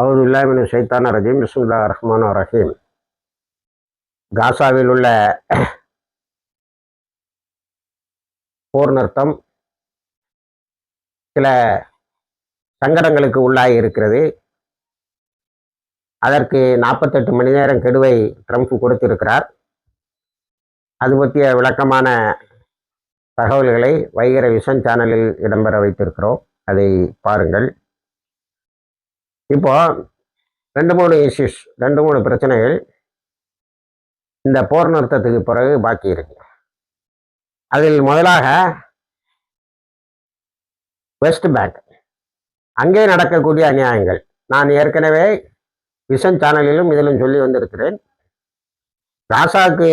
அவதுல்லாமின் சைத்தான ரஜீம் பிஸ்முல்லா ரஹ்மான் ரஹீம். காசாவில் உள்ள போர் நிறுத்தம் சில சங்கடங்களுக்கு உள்ளாகி இருக்கிறது. அதற்கு நாற்பத்தெட்டு மணி நேரம் கெடுவை ட்ரம்ப் கொடுத்திருக்கிறார். அது பற்றிய விளக்கமான தகவல்களை வைகர விஷன் சேனலில் இடம்பெற வைத்திருக்கிறோம். அதை பாருங்கள். இப்போ ரெண்டு மூணு இஷ்யூஸ் ரெண்டு மூணு பிரச்சனைகள் இந்த போர் நிறுத்தத்துக்கு பிறகு பாக்கி இருக்கு. அதில் முதலாக வெஸ்ட் பேங்க் அங்கே நடக்கக்கூடிய அநியாயங்கள். நான் ஏற்கனவே விஷன் சேனலிலும் இதிலும் சொல்லி வந்திருக்கிறேன். காசாக்கு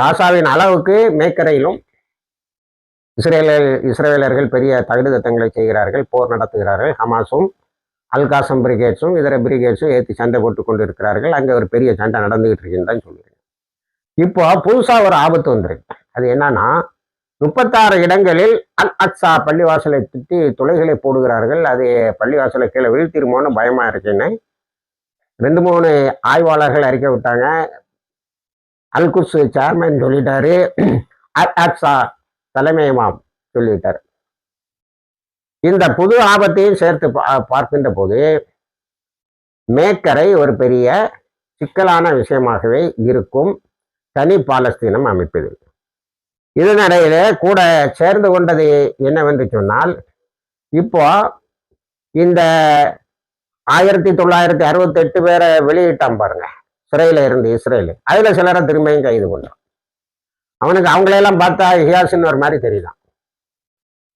காசாவின் அளவுக்கு மேக்கரையிலும் இஸ்ரேலர் இஸ்ரேலர்கள் பெரிய தகுடு திட்டங்களை செய்கிறார்கள் போர் நடத்துகிறார்கள் ஹமாஸும் அல்காசம் பிரிகேட்ஸும் இதர பிரிகேட்ஸும் ஏற்றி சண்டை போட்டு கொண்டு இருக்கிறார்கள் அங்கே ஒரு பெரிய சண்டை நடந்துகிட்டு இருக்குன்னு தான் சொல்லுவேன். இப்போ புதுசாக ஒரு ஆபத்து வந்திருக்கு. அது என்னன்னா முப்பத்தாறு இடங்களில் அல் அக்ஸா பள்ளிவாசலை திட்டி துளைகளை போடுகிறார்கள். அது பள்ளிவாசலை கீழே வீழ்த்திருமோன்னு பயமாக இருக்குன்னு ரெண்டு மூணு ஆய்வாளர்கள் அறிக்கை விட்டாங்க. அல்குஸ் சேர்மன் சொல்லிட்டாரு. அல் அக்ஸா தலைமையமாம் சொல்லிட்டார். இந்த புது ஆபத்தையும் சேர்த்து பா- பார்க்கின்ற போது மேக்கரை ஒரு பெரிய சிக்கலான விஷயமாகவே இருக்கும் தனி பாலஸ்தீனம் அமைப்பது இதனிடையிலே கூட சேர்ந்து கொண்டது என்னவென்று சொன்னால் இப்போ இந்த ஆயிரத்தி தொள்ளாயிரத்தி அறுபத்தி எட்டு பேரை வெளியிட்டான் பாருங்க சிறையில இருந்து இஸ்ரேலு. அதுல சிலரை திரும்பியும் கைது பண்ணான். அவனுக்கு அவங்களையெல்லாம் பார்த்தா ஹியாசின் ஒரு மாதிரி தெரியுதான்.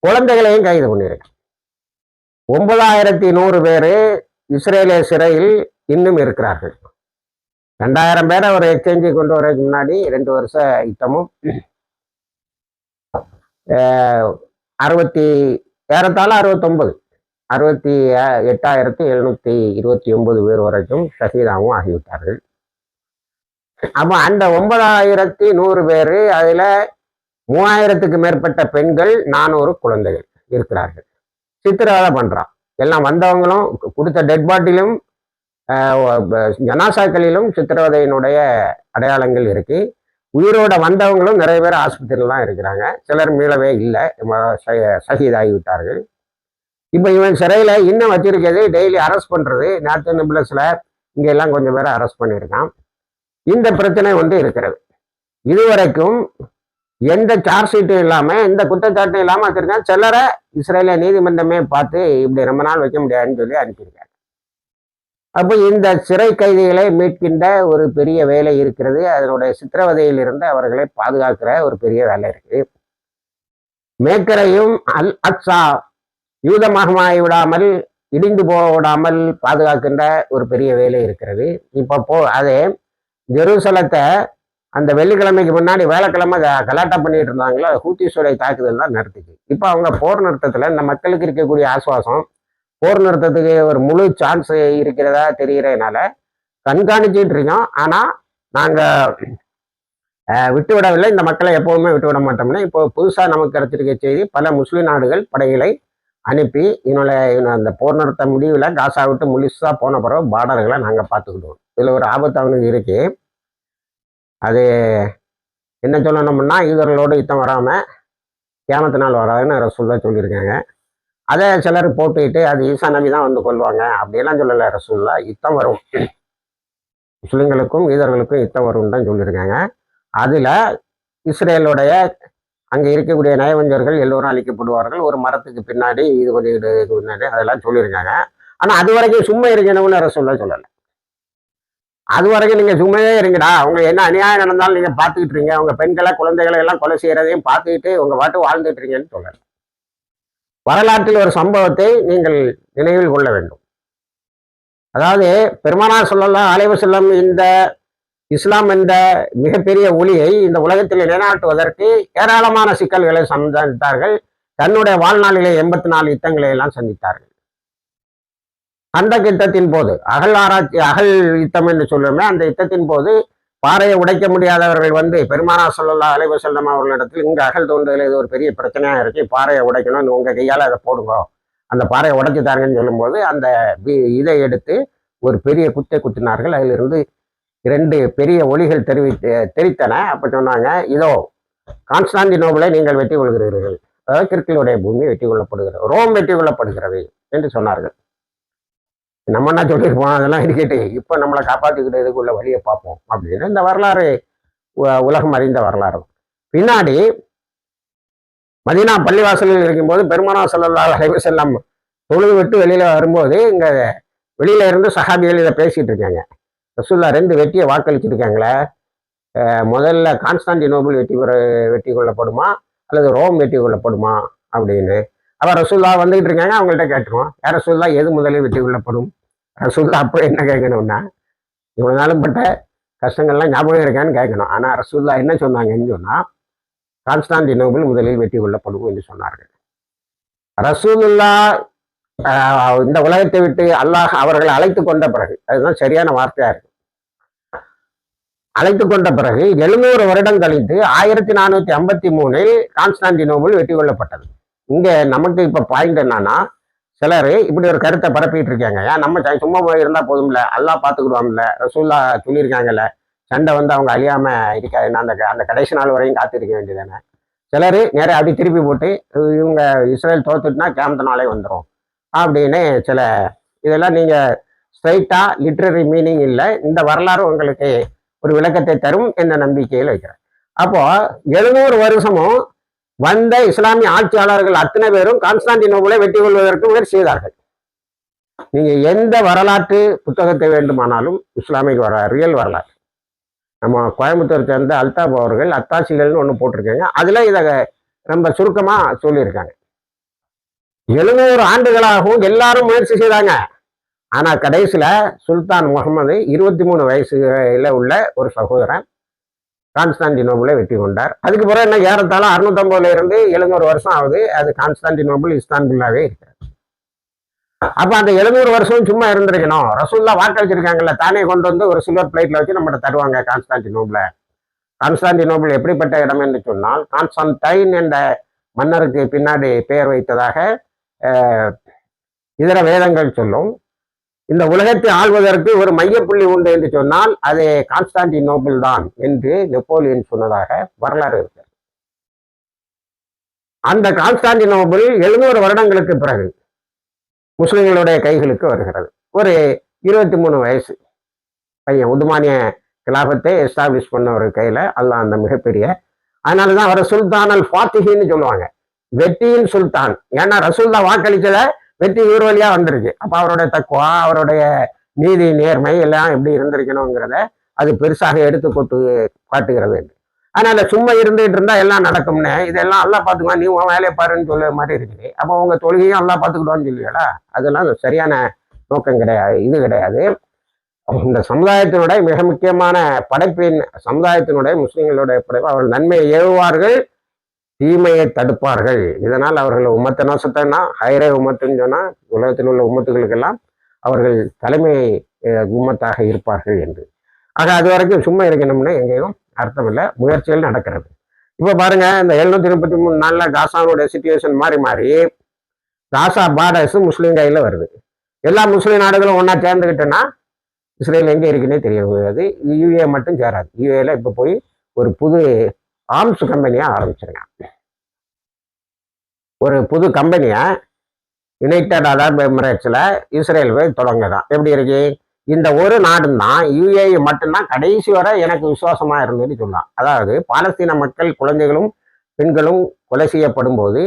குழந்தைகளையும் கைது பண்ணியிருக்கான் ஒன்பதாயிரத்தி நூறு பேர் இஸ்ரேலிய சிறையில் இன்னும் இருக்கிறார்கள். ரெண்டாயிரம் பேரை ஒரு எக்ஸ்சேஞ்சு கொண்டு வரதுக்கு முன்னாடி ரெண்டு வருஷ யுத்தமும். அறுபத்தி ஏறத்தாழ அறுபத்தொம்பது அறுபத்தி எட்டாயிரத்தி எழுநூத்தி இருபத்தி ஒன்பது பேர் வரைக்கும் ஷஹீதாவும் ஆகிவிட்டார்கள். அப்போ அந்த ஒன்பதாயிரத்தி நூறு பேர் அதில் மூவாயிரத்துக்கு மேற்பட்ட பெண்கள் நானூறு குழந்தைகள் இருக்கிறார்கள். சித்திரவதை பண்றான். எல்லாம் வந்தவங்களும் கொடுத்த டெட் பாட்டிலும் ஜனாசாக்களிலும் சித்திரவதையினுடைய அடையாளங்கள் இருக்கு. உயிரோட வந்தவங்களும் நிறைய பேர் ஆஸ்பத்திரியில் தான் இருக்கிறாங்க. சிலர் மீளவே இல்லை. சகிதாகி விட்டார்கள் இப்போ இவன் சிறையில் இன்னும் வச்சிருக்கிறது டெய்லி அரெஸ்ட் பண்ணுறது நேற்று நிபிளஸில் இங்கே எல்லாம் கொஞ்சம் பேரை அரெஸ்ட் பண்ணியிருக்கான். இந்த பிரச்சனை வந்து இருக்கிறது. இதுவரைக்கும் எந்த சார்ஜ் ஷீட்டும் இல்லாமல் எந்த குற்றச்சாட்டும் இல்லாமல் வச்சிருக்கான் சிலரை இஸ்ரேலிய நீதிமன்றமே பார்த்து இப்படி ரொம்ப நாள் வைக்க முடியாதுன்னு சொல்லி அனுப்பியிருக்காங்க. அப்போ இந்த சிறை கைதிகளை மீட்கின்ற ஒரு பெரிய வேலை இருக்கிறது. அதனுடைய சித்திரவதையிலிருந்து அவர்களை பாதுகாக்கிற ஒரு பெரிய வேலை இருக்கு மேக்கரையும் அல் அக்ஸா யூதமகமாகி விடாமல் இடிந்து போக விடாமல் பாதுகாக்கின்ற ஒரு பெரிய வேலை இருக்கிறது. இப்போ போ அதே ஜெருசலத்தை அந்த வெள்ளிக்கிழமைக்கு முன்னாடி வேலைக்கிழமை க- கலாட்டா பண்ணிட்டு இருந்தாங்களோ ஹூத்திஸுடைய தாக்குதல் தான் நடத்துச்சு. இப்போ அவங்க போர் நிறுத்தத்தில் இந்த மக்களுக்கு இருக்கக்கூடிய ஆசுவாசம் போர் நிறுத்தத்துக்கு ஒரு முழு சான்ஸ் இருக்கிறதா தெரிகிறதுனால கண்காணிச்சிட்டு இருக்கோம். ஆனால் நாங்கள் விட்டு விடவில்லை இந்த மக்களை எப்போவுமே விட்டு விட மாட்டோம்னா. இப்போ புதுசாக நமக்கு கிடைச்சிருக்க செய்தி பல முஸ்லீம் நாடுகள் படைகளை அனுப்பி இவனோட இவனை அந்த போர் நிறுத்த முடிவில் காசா விட்டு முழுசாக போன பிறகு பார்டர்களை நாங்கள் பார்த்துக்கிடுவோம். இதில் ஒரு ஆபத்து அவனுக்கு இருக்குது அது என்ன சொல்லணும்னா யூதர்களோடு யுத்தம் வராமல் கேமத்து நாள் வராதுன்னு ரசூல்லா சொல்லியிருக்காங்க. அதை சிலர் போட்டுக்கிட்டு அது ஈசா நபி தான் வந்து கொள்வாங்க அப்படியெல்லாம் சொல்லலை ரசூல்லா யுத்தம் வரும். முஸ்லீம்களுக்கும் யூதர்களுக்கும் யுத்தம் வரும்னு தான் சொல்லியிருக்காங்க. அதில் இஸ்ரேலுடைய அங்கே இருக்கக்கூடிய நயவஞ்சர்கள் எல்லோரும் அழிக்கப்படுவார்கள். ஒரு மரத்துக்கு பின்னாடி இது பண்ணிக்கிட்டு பின்னாடி அதெல்லாம் சொல்லியிருக்காங்க. ஆனால் அது வரைக்கும் சும்மா இருக்கணும்னு ரசூல்லா சொல்லலை. அது வரைக்கும் நீங்கள் சும்மையே இருங்கடா. அவங்க என்ன அநியாயம் நடந்தாலும் நீங்கள் பார்த்துக்கிட்டு இருங்க அவங்க பெண்களை குழந்தைகளை எல்லாம் கொலை செய்கிறதையும் பார்த்துக்கிட்டு உங்கள் பாட்டு வாழ்ந்துட்டு இருக்கீங்கன்னு சொல்லலாம் வரலாற்றில் ஒரு சம்பவத்தை நீங்கள் நினைவில் கொள்ள வேண்டும். அதாவது பெருமானார் சொல்லலாம் அலைவு செல்லம் இந்த இஸ்லாம் என்ற மிகப்பெரிய ஒளியை இந்த உலகத்தில் நிலைநாட்டுவதற்கு ஏராளமான சிக்கல்களை சந்தித்தார்கள். தன்னுடைய வாழ்நாளிலே எண்பத்தி நாலு யுத்தங்களை எல்லாம் சந்தித்தார்கள். அந்த யுத்தத்தின் போது அகல் ஆராய்ச்சி அகல் யுத்தம் என்று சொல்லுமே அந்த யுத்தத்தின் போது பாறையை உடைக்க முடியாதவர்கள் வந்து பெருமானா சொல்லல்லா அலைவ செல்லம் அவர்களிடத்தில் இங்கே அகல் தோன்றுதல் இது ஒரு பெரிய பிரச்சனையாக இருக்கு பாறையை உடைக்கணும் உங்கள் கையால் அதை போடுங்க. அந்த பாறையை உடைச்சு தாருங்கன்னு சொல்லும்போது அந்த இதை எடுத்து ஒரு பெரிய குத்தை குத்தினார்கள். அதிலிருந்து இரண்டு பெரிய ஒளிகள் தெரிவி தெரித்தன. அப்போ சொன்னாங்க இதோ கான்ஸ்டாண்டினோபிளை நீங்கள் வெற்றி கொள்கிறீர்கள். அதாவது கிறிஸ்துவனுடைய பூமி வெற்றி கொள்ளப்படுகிறது ரோம் வெற்றி கொள்ளப்படுகிறது என்று சொன்னார்கள். நம்ம என்ன சொல்லியிருப்போம் அதெல்லாம் இருக்கட்டு இப்போ நம்மளை காப்பாற்றிக்கிட்டதுக்குள்ள வழியை பார்ப்போம் அப்படின்னு இந்த வரலாறு உலகம் அறிந்த வரலாறு. பின்னாடி மதீனா பள்ளிவாசலில் இருக்கும்போது பெருமானா ஸல்லல்லாஹு அலைவு செல்லம் தொழுது விட்டு வெளியில வரும்போது இங்க வெளியில இருந்து சஹாபிகள் இதை பேசிட்டு இருக்காங்க. ரசூல்லா ரெண்டு வெற்றியை வாக்களிச்சிருக்காங்களே. அஹ் முதல்ல கான்ஸ்டான்டினோபிள் வெற்றி பெற வெற்றி கொள்ளப்படுமா? அல்லது ரோம் வெற்றி கொள்ளப்படுமா? அப்படின்னு. அப்போ ரசூல்லா வந்துகிட்டு இருக்காங்க. அவங்கள்ட்ட கேட்டுருவோம் யார் ரசூல்லா எது முதலில் வெற்றி கொள்ளப்படும்? ரசூல்லா அப்போ என்ன கேட்கணும்னா இவ்வளோ நாளும் பட்ட கஷ்டங்கள்லாம் ஞாபகம் இருக்கான்னு கேட்கணும். ஆனால் ரசூல்லா என்ன சொன்னாங்கன்னு சொன்னால் கான்ஸ்டான்டினோபிள் முதலில் வெற்றி கொள்ளப்படும் என்று சொன்னார்கள். ரசூலுல்லா இந்த உலகத்தை விட்டு அல்லாஹ் அவர்களை அழைத்து கொண்ட பிறகு அதுதான் சரியான வார்த்தையாக இருக்கு அழைத்து கொண்ட பிறகு எழுநூறு வருடம் கழித்து ஆயிரத்தி நானூற்றி ஐம்பத்தி மூணில் கான்ஸ்டான்டினோபிள் வெற்றி கொள்ளப்பட்டது. இங்கே நமக்கு இப்போ பாயிண்ட் என்னன்னா சிலர் இப்படி ஒரு கருத்தை பரப்பிட்டு இருக்காங்க. ஏன் நம்ம சும்மா போய் இருந்தால் போதும்ல? அல்லா பாத்துக்கிடுவாங்கல்ல ரசூல்லா சொல்லியிருக்காங்கல்ல. சண்டை வந்து அவங்க அழியாம இருக்காது அந்த க- அந்த கடைசி நாள் வரையும் காத்திருக்க வேண்டியதானே சிலர் நேராக அப்படி திருப்பி போட்டு இவங்க இஸ்ரேல் தோத்துட்டுனா கேமத்த நாளே வந்துடும் அப்படின்னு சில இதெல்லாம் நீங்கள் ஸ்ட்ரைட்டாக லிட்ரரி மீனிங் இல்லை. இந்த வரலாறு உங்களுக்கு ஒரு விளக்கத்தை தரும் என்ற நம்பிக்கையில் வைக்கிறேன். அப்போ எழுநூறு வருஷமும் வந்த இஸ்லாமிய ஆட்சியாளர்கள் அத்தனை பேரும் கான்ஸ்டான்டினோபிளை வெற்றி கொள்வதற்கு முயற்சி செய்தார்கள். நீங்க எந்த வரலாற்று புத்தகத்தை வேண்டுமானாலும் இஸ்லாமிக் வர ரியல் வரலாறு. நம்ம கோயம்புத்தூர் சேர்ந்த அல்தாப் அவர்கள் அத்தாசிகள்னு ஒன்று போட்டிருக்காங்க. அதில் இதை ரொம்ப சுருக்கமாக சொல்லியிருக்காங்க. எழுநூறு ஆண்டுகளாகவும் எல்லாரும் முயற்சி செய்தாங்க. ஆனால் கடைசியில் சுல்தான் முகமது இருபத்தி மூணு வயசுல உள்ள ஒரு சகோதரன் கான்ஸ்டான்டினோபிளை வெற்றி கொண்டார். அதுக்கு பிறகு என்ன ஏறத்தாழ அறுநூத்தம்பதுல இருந்து எழுநூறு வருஷம் ஆகுது. அது கான்ஸ்டான்டினோபிள் இஸ்தான்புல்லாவே இருக்கார் அப்ப அந்த எழுநூறு வருஷம் சும்மா இருந்திருக்கணும். ரசூல்லா வாக்களிச்சிருக்காங்கல்ல தானே கொண்டு வந்து ஒரு சில்வர் பிளேட்ல வச்சு நம்மகிட்ட தருவாங்க கான்ஸ்டான்டினோபிள கான்ஸ்டான்டினோபிள் எப்படிப்பட்ட இடம் என்று சொன்னால் கான்ஸ்டான்டைன் என்ற மன்னருக்கு பின்னாடி பெயர் வைத்ததாக இதர வேதங்கள் சொல்லும். இந்த உலகத்தை ஆள்வதற்கு ஒரு மையப்புள்ளி உண்டு என்று சொன்னால் அது கான்ஸ்டான்டினோபிள் தான் என்று நெப்போலியன் சொன்னதாக வரலாறு இருக்கு. அந்த கான்ஸ்டான்டினோபிள் எழுநூறு வருடங்களுக்கு பிறகு முஸ்லிம்களுடைய கைகளுக்கு வருகிறது. ஒரு இருபத்தி மூணு வயசு பையன் உதுமானிய கிலாபத்தை எஸ்டாப்ளிஷ் பண்ண ஒரு கையில அல்லாஹ் அந்த மிகப்பெரிய அதனால தான் அவரை சுல்தான் அல் ஃபாத்திஹின்னு சொல்லுவாங்க. வெற்றியின் சுல்தான். ஏன்னா ரசூல்தான் வாக்களிச்சதை வெற்றி இவர் வழியா வந்திருக்கு. அப்ப அவருடைய தக்குவா அவருடைய நீதி நேர்மை எல்லாம் எப்படி இருந்திருக்கணுங்கிறத அது பெருசாக எடுத்து கொட்டு காட்டுகிறது அதனால சும்மா இருந்துகிட்டு இருந்தா எல்லாம் நடக்கும்னு இதெல்லாம் எல்லாம் பார்த்துக்குவான் நீ உன் வேலையை பாருன்னு சொல்ல மாதிரி இருக்குது. அப்போ உங்க தொழுகையும் எல்லாம் பார்த்துக்கிட்டோன்னு சொல்லுவீங்களா? அதெல்லாம் சரியான நோக்கம் கிடையாது இது கிடையாது. இந்த சமுதாயத்தினுடைய மிக முக்கியமான படைப்பின் சமுதாயத்தினுடைய முஸ்லீம்களுடைய படைப்பு அவர்கள் நன்மையை ஏவுவார்கள். தீமையை தடுப்பார்கள். இதனால் அவர்கள் உம்மத்தை நோசத்தன்னா ஹைரே உமத்துன்னு சொன்னால் உலகத்தில் உள்ள உமத்துகளுக்கெல்லாம் அவர்கள் தலைமை உமத்தாக உம்மத்தாக இருப்பார்கள் என்று. ஆக அது வரைக்கும் சும்மா இருக்கணும்னு எங்கேயும் அர்த்தமில்லை முயற்சிகள் நடக்கிறது. இப்போ பாருங்க இந்த எழுநூத்தி முப்பத்தி மூணு நாளில் காசாவோட சுச்சுவேஷன் மாறி மாறி காசா பார்டர்ஸ் முஸ்லீம் கையில் வருது. எல்லா முஸ்லீம் நாடுகளும் ஒன்றா சேர்ந்துக்கிட்டோன்னா இஸ்ரேல் எங்கே இருக்குன்னே தெரியாது யூஏ மட்டும் சேராது. யூஏல இப்போ போய் ஒரு புது ஆர்ம்ஸ் கம்பெனியாக ஆரம்பிச்சிருங்க ஒரு புது கம்பெனியை யுனைடெட் அரப் எமிரேட்ஸில் இஸ்ரேல் போய் தொடங்குதான். எப்படி இருக்கு? இந்த ஒரு நாடும் தான் யுஏஇ மட்டும்தான் கடைசி வரை எனக்கு விசுவாசமா இருந்தது சொல்லலாம் அதாவது பாலஸ்தீன மக்கள் குழந்தைகளும் பெண்களும் கொலை செய்யப்படும் போது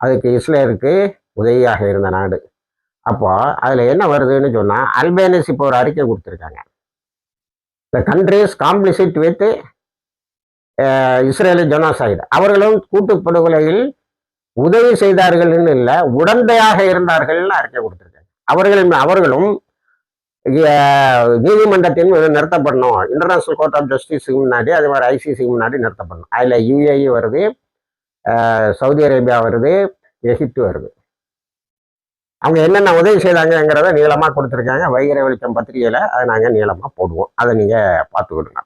அதுக்கு இஸ்ரேலுக்கு உதவியாக இருந்த நாடு. அப்போ அதில் என்ன வருதுன்னு சொன்னால் அல்பேனிஸ் இப்போ ஒரு அறிக்கை கொடுத்துருக்காங்க. த கண்ட்ரிஸ் காம்ப்ளிசிட் வித் இஸ்ரேலின் ஜொனாசைடு. அவர்களும் கூட்டு படுகொலையில் உதவி செய்தார்கள்னு இல்லை உடந்தையாக இருந்தார்கள்னு அறிக்கை கொடுத்துருக்காங்க. அவர்களின் அவர்களும் நீதிமன்றத்தின் நிறுத்தப்படணும். இன்டர்நேஷனல் கோர்ட் ஆஃப் ஜஸ்டிஸுக்கு முன்னாடி அதே மாதிரி ஐசிசிக்கு முன்னாடி நிறுத்தப்படணும். அதில் யுஏஇ வருது சவுதி அரேபியா வருது எகிப்து வருது. அவங்க என்னென்ன உதவி செய்தாங்கங்கிறத நீளமாக கொடுத்துருக்காங்க. வைகரை வெளிச்சம் பத்திரிகையில் அதை நாங்கள் நீளமாக போடுவோம். அதை நீங்கள் பார்த்துக்கிடுங்க.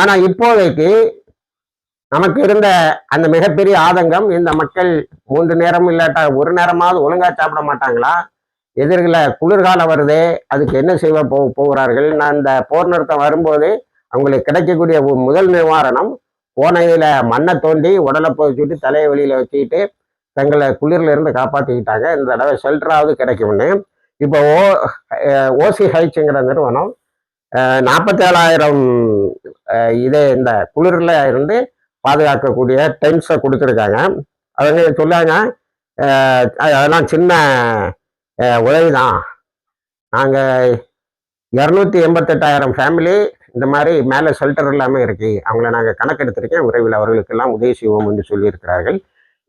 ஆனால் இப்போதைக்கு நமக்கு இருந்த அந்த மிகப்பெரிய ஆதங்கம் இந்த மக்கள் மூன்று நேரம் இல்லாட்டா ஒரு நேரமாவது ஒழுங்கா சாப்பிட மாட்டாங்களா? எதிர்களை குளிர்காலம் வருதே அதுக்கு என்ன செய்வ போ போகிறார்கள்? நான் இந்த போர் நிறுத்தம் வரும்போது அவங்களுக்கு கிடைக்கக்கூடிய ஒரு முதல் நிவாரணம் கோணையில மண்ணை தோண்டி உடலை போச்சுட்டு தலையை வெளியில் வச்சுக்கிட்டு தங்களை குளிரில் இருந்து காப்பாற்றிக்கிட்டாங்க இந்த தடவை ஷெல்டராவது கிடைக்கும்னு இப்போ ஓ ஓசி ஹைச்சுங்கிற நிறுவனம் நாற்பத்தேழாயிரம் இதே இந்த குளிரில் இருந்து பாதுகாக்கக்கூடிய டென்ஸை கொடுத்துருக்காங்க. அவங்க சொல்லாங்க அதெல்லாம் சின்ன உதவி தான். நாங்கள் இரநூத்தி எண்பத்தெட்டாயிரம் ஃபேமிலி இந்த மாதிரி மேலே ஷெல்டர் இல்லாமல் இருக்கு. அவங்கள நாங்கள் கணக்கெடுத்திருக்கேன். விரைவில் அவர்களுக்கெல்லாம் உதவி செய்வோம் என்று சொல்லியிருக்கிறார்கள்.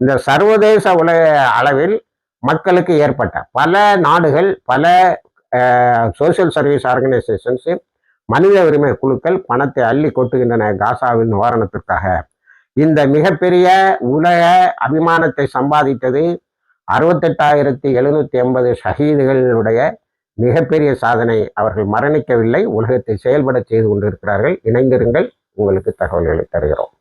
இந்த சர்வதேச உலக அளவில் மக்களுக்கு ஏற்பட்ட பல நாடுகள் பல சோஷியல் சர்வீஸ் ஆர்கனைசேஷன்ஸு மனித உரிமை குழுக்கள் பணத்தை அள்ளி கொட்டுகின்றன காசாவின் நிவாரணத்திற்காக. இந்த மிகப்பெரிய உலக அபிமானத்தை சம்பாதித்தது அறுபத்தெட்டாயிரத்தி எழுநூத்தி எண்பது ஷஹீதுகளுடைய மிகப்பெரிய சாதனை. அவர்கள் மரணிக்கவில்லை உலகத்தை செயல்பட செய்து கொண்டிருக்கிறார்கள். இணைந்திருங்கள் உங்களுக்கு தகவல்களை தருகிறோம்.